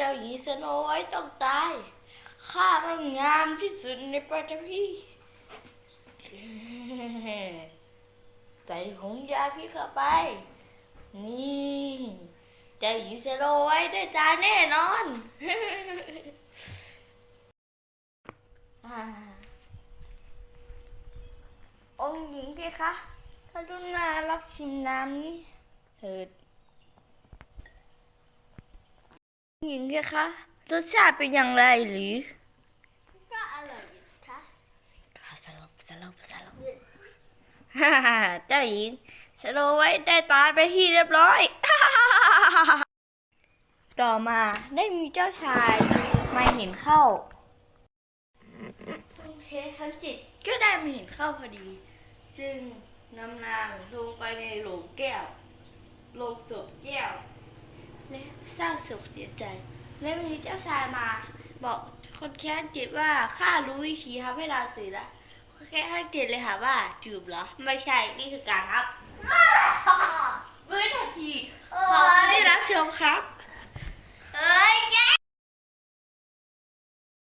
จ้าหญิงสโนไว้ต้องตาย ข้าต้องงามที่สุดในปัตภีใส่ผงยาพิษเข้าไป นี่เจ้าหญิงสโนไว้ได้ตายแน่นอนอ่าองหญิงเพคะกรุณารับชิมน้ำนี้เถิด หญิงเพคะรสชาติเป็นอย่างไรหรือ ก็อร่อยอยู่ค่ะข้าสลบสลบสลบฮ่าฮ่าเจ้าหญิงสโลไว้ได้ตายไปที่เรียบร้อย ต่อมาได้มีเจ้าชายมาเห็นเข้าองค์เททันจิตก็ได้มาเห็นเข้าพอดี จึงนำนางลงไปในโหลงแก้วโหลงศพแก้ว และ เศร้าโศกเสียใจ และมีเจ้าชายมาบอกคนแค้นจิตว่าข้ารู้วิธีทำให้เราตื่นละคนแค้นจิตเลยค่ะว่าจูบเหรอ ไม่ใช่นี่คือการครับวินาทีขอบคุณที่รับชมครับ